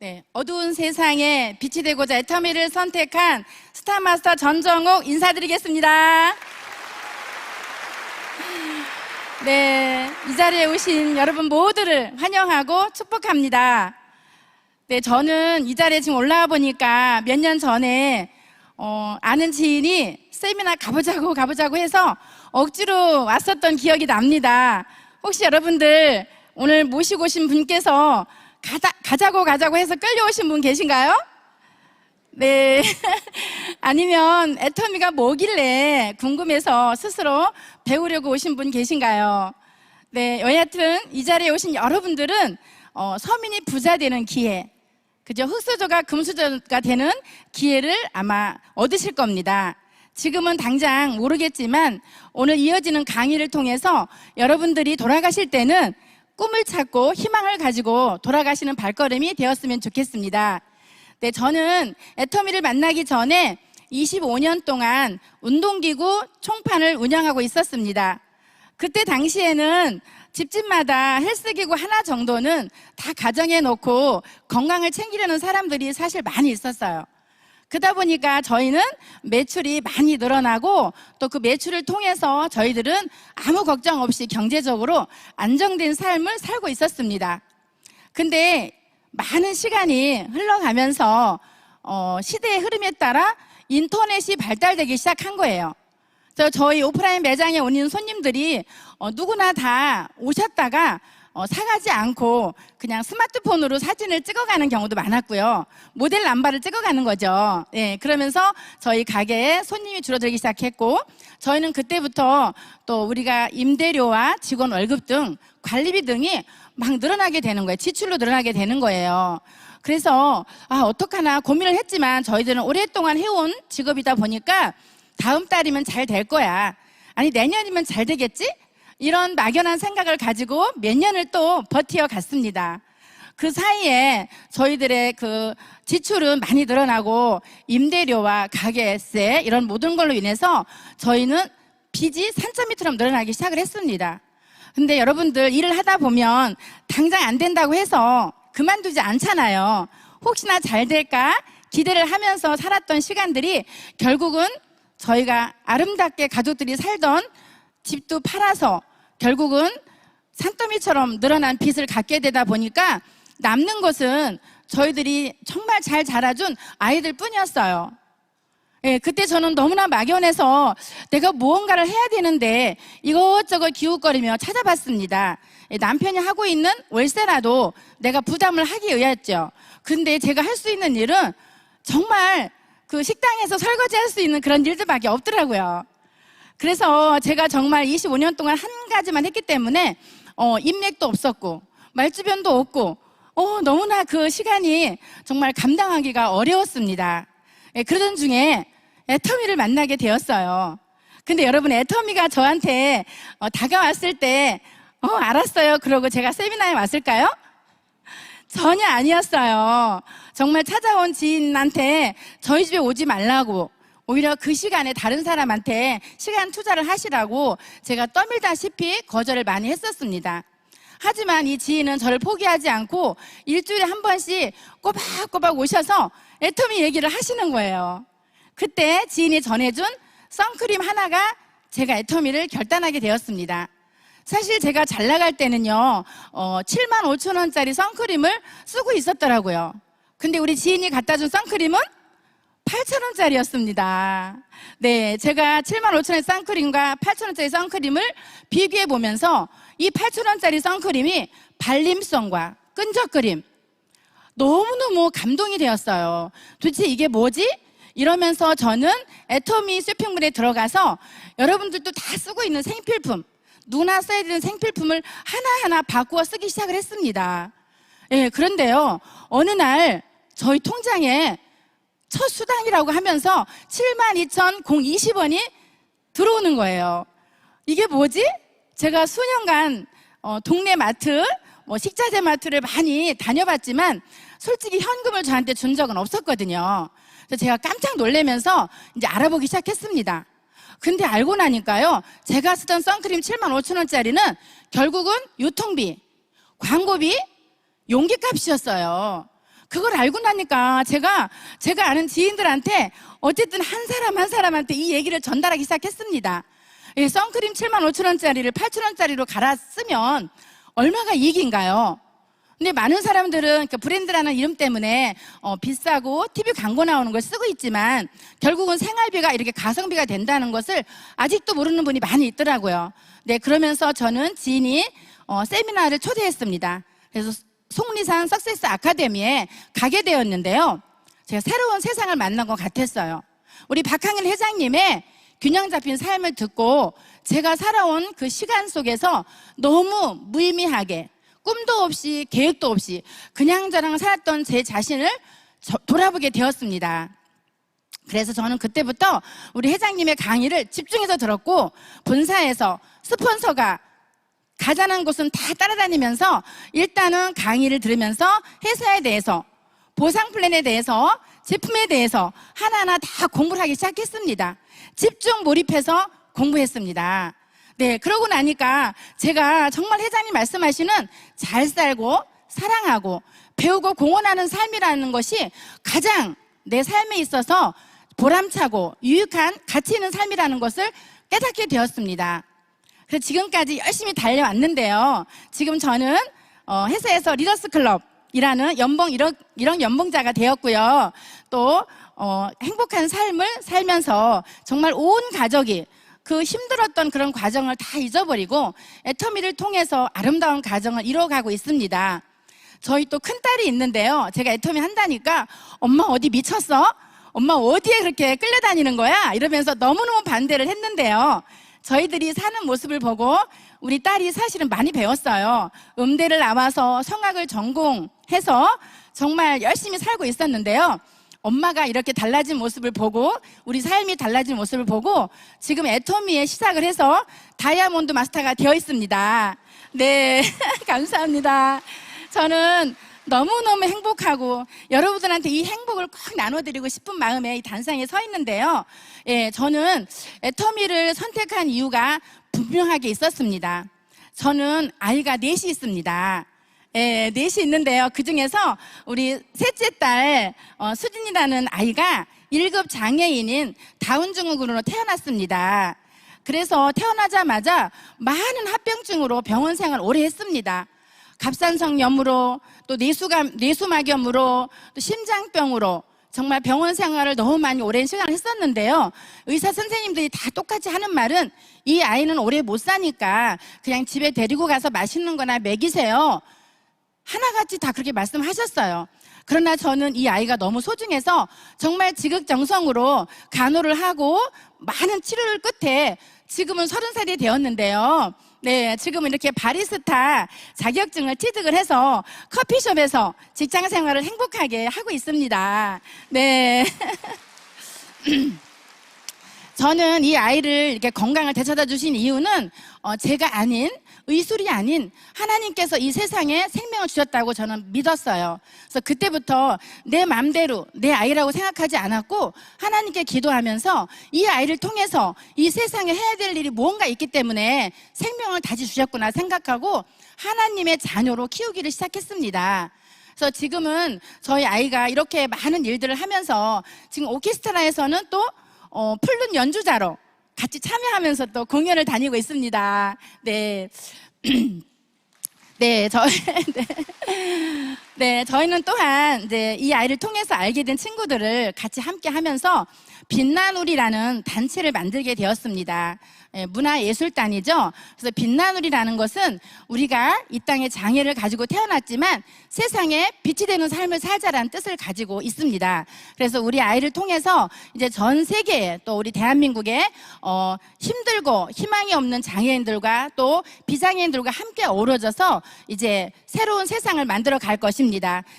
네, 어두운 세상에 빛이 되고자 애터미를 선택한 스타마스터 전정욱 인사드리겠습니다. 네, 이 자리에 오신 여러분 모두를 환영하고 축복합니다. 네, 저는 이 자리에 지금 올라와 보니까 몇 년 전에 어, 아는 지인이 세미나 가보자고 가보자고 해서 억지로 왔었던 기억이 납니다. 혹시 여러분들 오늘 모시고 오신 분께서 가자, 가자고 가자고 해서 끌려오신 분 계신가요? 네. 아니면 애터미가 뭐길래 궁금해서 스스로 배우려고 오신 분 계신가요? 네. 여하튼 이 자리에 오신 여러분들은 어, 서민이 부자 되는 기회, 그죠? 흑수저가 금수저가 되는 기회를 아마 얻으실 겁니다. 지금은 당장 모르겠지만 오늘 이어지는 강의를 통해서 여러분들이 돌아가실 때는 꿈을 찾고 희망을 가지고 돌아가시는 발걸음이 되었으면 좋겠습니다. 네, 저는 애터미를 만나기 전에 25년 동안 운동기구 총판을 운영하고 있었습니다. 그때 당시에는 집집마다 헬스기구 하나 정도는 다 가정에 놓고 건강을 챙기려는 사람들이 사실 많이 있었어요. 그러다 보니까 저희는 매출이 많이 늘어나고 또 그 매출을 통해서 저희들은 아무 걱정 없이 경제적으로 안정된 삶을 살고 있었습니다. 근데 많은 시간이 흘러가면서 어, 시대의 흐름에 따라 인터넷이 발달되기 시작한 거예요. 저 저희 오프라인 매장에 오는 손님들이 어, 누구나 다 오셨다가 어, 사가지 않고 그냥 스마트폰으로 사진을 찍어가는 경우도 많았고요. 모델 남발을 찍어가는 거죠. 예, 그러면서 저희 가게에 손님이 줄어들기 시작했고 저희는 그때부터 또 우리가 임대료와 직원 월급 등 관리비 등이 막 늘어나게 되는 거예요. 지출로 늘어나게 되는 거예요. 그래서 아 어떡하나 고민을 했지만 저희들은 오랫동안 해온 직업이다 보니까 다음 달이면 잘 될 거야. 아니 내년이면 잘 되겠지? 이런 막연한 생각을 가지고 몇 년을 또 버티어 갔습니다. 그 사이에 저희들의 그 지출은 많이 늘어나고 임대료와 가게세 이런 모든 걸로 인해서 저희는 빚이 산점 밑처럼 늘어나기 시작을 했습니다. 근데 여러분들 일을 하다 보면 당장 안 된다고 해서 그만두지 않잖아요. 혹시나 잘 될까 기대를 하면서 살았던 시간들이 결국은 저희가 아름답게 가족들이 살던 집도 팔아서 결국은 산더미처럼 늘어난 빚을 갖게 되다 보니까 남는 것은 저희들이 정말 잘 자라준 아이들 뿐이었어요. 예, 그때 저는 너무나 막연해서 내가 무언가를 해야 되는데 이것저것 기웃거리며 찾아봤습니다. 예, 남편이 하고 있는 월세라도 내가 부담을 하기 위했죠. 근데 제가 할 수 있는 일은 정말 그 식당에서 설거지 할 수 있는 그런 일들밖에 없더라고요. 그래서 제가 정말 25년 동안 한 가지만 했기 때문에 어, 인맥도 없었고 말주변도 없고 어, 너무나 그 시간이 정말 감당하기가 어려웠습니다. 예, 그러던 중에 애터미를 만나게 되었어요. 근데 여러분 애터미가 저한테 어, 다가왔을 때 어, 알았어요. 그러고 제가 세미나에 왔을까요? 전혀 아니었어요. 정말 찾아온 지인한테 저희 집에 오지 말라고 오히려 그 시간에 다른 사람한테 시간 투자를 하시라고 제가 떠밀다시피 거절을 많이 했었습니다. 하지만 이 지인은 저를 포기하지 않고 일주일에 한 번씩 꼬박꼬박 오셔서 애터미 얘기를 하시는 거예요. 그때 지인이 전해준 선크림 하나가 제가 애터미를 결단하게 되었습니다. 사실 제가 잘 나갈 때는요, 어, 7만 5천 원짜리 선크림을 쓰고 있었더라고요. 근데 우리 지인이 갖다 준 선크림은 8,000원짜리였습니다. 네, 제가 7만 5천원의 선크림과 8,000원짜리 선크림을 비교해 보면서 이 8,000원짜리 선크림이 발림성과 끈적거림 너무너무 감동이 되었어요. 도대체 이게 뭐지? 이러면서 저는 애터미 쇼핑몰에 들어가서 여러분들도 다 쓰고 있는 생필품, 누나 써야 되는 생필품을 하나하나 바꾸어 쓰기 시작을 했습니다. 예, 그런데요, 어느 날 저희 통장에 첫 수당이라고 하면서 72,020원이 들어오는 거예요. 이게 뭐지? 제가 수년간 어, 동네 마트, 뭐 식자재 마트를 많이 다녀봤지만 솔직히 현금을 저한테 준 적은 없었거든요. 그래서 제가 깜짝 놀라면서 이제 알아보기 시작했습니다. 근데 알고 나니까요, 제가 쓰던 선크림 7만 5천 원짜리는 결국은 유통비, 광고비, 용기값이었어요. 그걸 알고 나니까 제가 제가 아는 지인들한테 어쨌든 한 사람 한 사람한테 이 얘기를 전달하기 시작했습니다. 이 선크림 7만 5천 원짜리를 8천 원짜리로 갈아 쓰면 얼마가 이익인가요? 근데 많은 사람들은 그 브랜드라는 이름 때문에 어, 비싸고 TV 광고 나오는 걸 쓰고 있지만 결국은 생활비가 이렇게 가성비가 된다는 것을 아직도 모르는 분이 많이 있더라고요. 네, 그러면서 저는 지인이 어, 세미나를 초대했습니다. 그래서 속리산 석세스 아카데미에 가게 되었는데요. 제가 새로운 세상을 만난 것 같았어요. 우리 박항일 회장님의 균형 잡힌 삶을 듣고 제가 살아온 그 시간 속에서 너무 무의미하게 꿈도 없이 계획도 없이 그냥저냥 살았던 제 자신을 저- 돌아보게 되었습니다. 그래서 저는 그때부터 우리 회장님의 강의를 집중해서 들었고 본사에서 스폰서가 가자는 곳은 다 따라다니면서 일단은 강의를 들으면서 회사에 대해서 보상 플랜에 대해서 제품에 대해서 하나하나 다 공부를 하기 시작했습니다. 집중 몰입해서 공부했습니다. 네, 그러고 나니까 제가 정말 회장님 말씀하시는 잘 살고 사랑하고 배우고 공헌하는 삶이라는 것이 가장 내 삶에 있어서 보람차고 유익한 가치 있는 삶이라는 것을 깨닫게 되었습니다. 그래서 지금까지 열심히 달려왔는데요. 지금 저는 어, 회사에서 리더스 클럽이라는 연봉 1억, 1억 연봉자가 되었고요. 또 어, 행복한 삶을 살면서 정말 온 가족이 그 힘들었던 그런 과정을 다 잊어버리고 애터미를 통해서 아름다운 가정을 이뤄가고 있습니다. 저희 또 큰딸이 있는데요. 제가 애터미 한다니까 엄마 어디 미쳤어? 엄마 어디에 그렇게 끌려다니는 거야? 이러면서 너무너무 반대를 했는데요. 저희들이 사는 모습을 보고 우리 딸이 사실은 많이 배웠어요. 음대를 나와서 성악을 전공해서 정말 열심히 살고 있었는데요. 엄마가 이렇게 달라진 모습을 보고 우리 삶이 달라진 모습을 보고 지금 애터미에 시작을 해서 다이아몬드 마스터가 되어 있습니다. 네, 감사합니다. 저는 너무너무 행복하고 여러분들한테 이 행복을 꼭 나눠드리고 싶은 마음에 이 단상에 서 있는데요. 예, 저는 애터미를 선택한 이유가 분명하게 있었습니다. 저는 아이가 넷이 있습니다. 예, 넷이 있는데요. 그 중에서 우리 셋째 딸, 어, 수진이라는 아이가 1급 장애인인 다운증후군으로 태어났습니다. 그래서 태어나자마자 많은 합병증으로 병원 생활 오래 했습니다. 갑상선염으로 또 뇌수감, 뇌수막염으로 또 심장병으로 정말 병원 생활을 너무 많이 오랜 시간을 했었는데요. 의사 선생님들이 다 똑같이 하는 말은 이 아이는 오래 못 사니까 그냥 집에 데리고 가서 맛있는 거나 먹이세요. 하나같이 다 그렇게 말씀하셨어요. 그러나 저는 이 아이가 너무 소중해서 정말 지극정성으로 간호를 하고 많은 치료를 끝에 지금은 서른 살이 되었는데요. 네, 지금은 이렇게 바리스타 자격증을 취득을 해서 커피숍에서 직장 생활을 행복하게 하고 있습니다. 네. 저는 이 아이를 이렇게 건강을 되찾아 주신 이유는 어, 제가 아닌 의술이 아닌 하나님께서 이 세상에 생명을 주셨다고 저는 믿었어요. 그래서 그때부터 내 맘대로 내 아이라고 생각하지 않았고 하나님께 기도하면서 이 아이를 통해서 이 세상에 해야 될 일이 무언가 있기 때문에 생명을 다시 주셨구나 생각하고 하나님의 자녀로 키우기를 시작했습니다. 그래서 지금은 저희 아이가 이렇게 많은 일들을 하면서 지금 오케스트라에서는 또 어, 플룻 연주자로 같이 참여하면서 또 공연을 다니고 있습니다. 네. 네, 저희, 네. 네, 저희는 또한 이제 이 아이를 통해서 알게 된 친구들을 같이 함께 하면서 빛나누리라는 단체를 만들게 되었습니다. 예, 문화예술단이죠. 그래서 빛나누리라는 것은 우리가 이 땅에 장애를 가지고 태어났지만 세상에 빛이 되는 삶을 살자라는 뜻을 가지고 있습니다. 그래서 우리 아이를 통해서 이제 전 세계에 또 우리 대한민국에 어, 힘들고 희망이 없는 장애인들과 또 비장애인들과 함께 어우러져서 이제 새로운 세상을 만들어 갈 것입니다.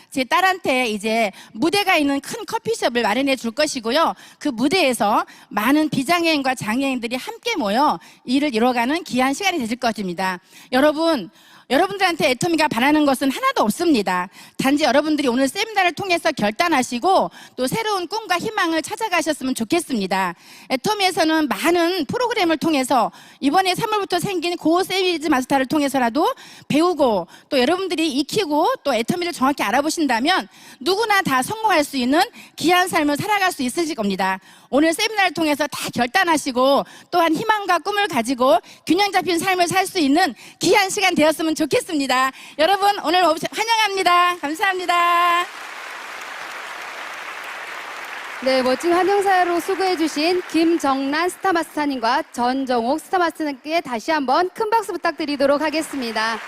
제 딸한테 이제 무대가 있는 큰 커피숍을 마련해 줄 것이고요. 그 무대에서 많은 비장애인과 장애인들이 함께 모여 일을 이뤄가는 귀한 시간이 되실 것입니다. 여러분, 여러분들한테 애터미가 바라는 것은 하나도 없습니다. 단지 여러분들이 오늘 세미나를 통해서 결단하시고 또 새로운 꿈과 희망을 찾아가셨으면 좋겠습니다. 애터미에서는 많은 프로그램을 통해서 이번에 3월부터 생긴 고 세미즈 마스터를 통해서라도 배우고 또 여러분들이 익히고 또 애터미를 정확히 알아보신다면 누구나 다 성공할 수 있는 귀한 삶을 살아갈 수 있으실 겁니다. 오늘 세미나를 통해서 다 결단하시고 또한 희망과 꿈을 가지고 균형 잡힌 삶을 살 수 있는 귀한 시간 되었으면 좋겠습니다. 여러분 오늘 환영합니다. 감사합니다. 네, 멋진 환영사로 수고해주신 김정란 스타마스터님과 전정옥 스타마스터님께 다시 한번 큰 박수 부탁드리도록 하겠습니다.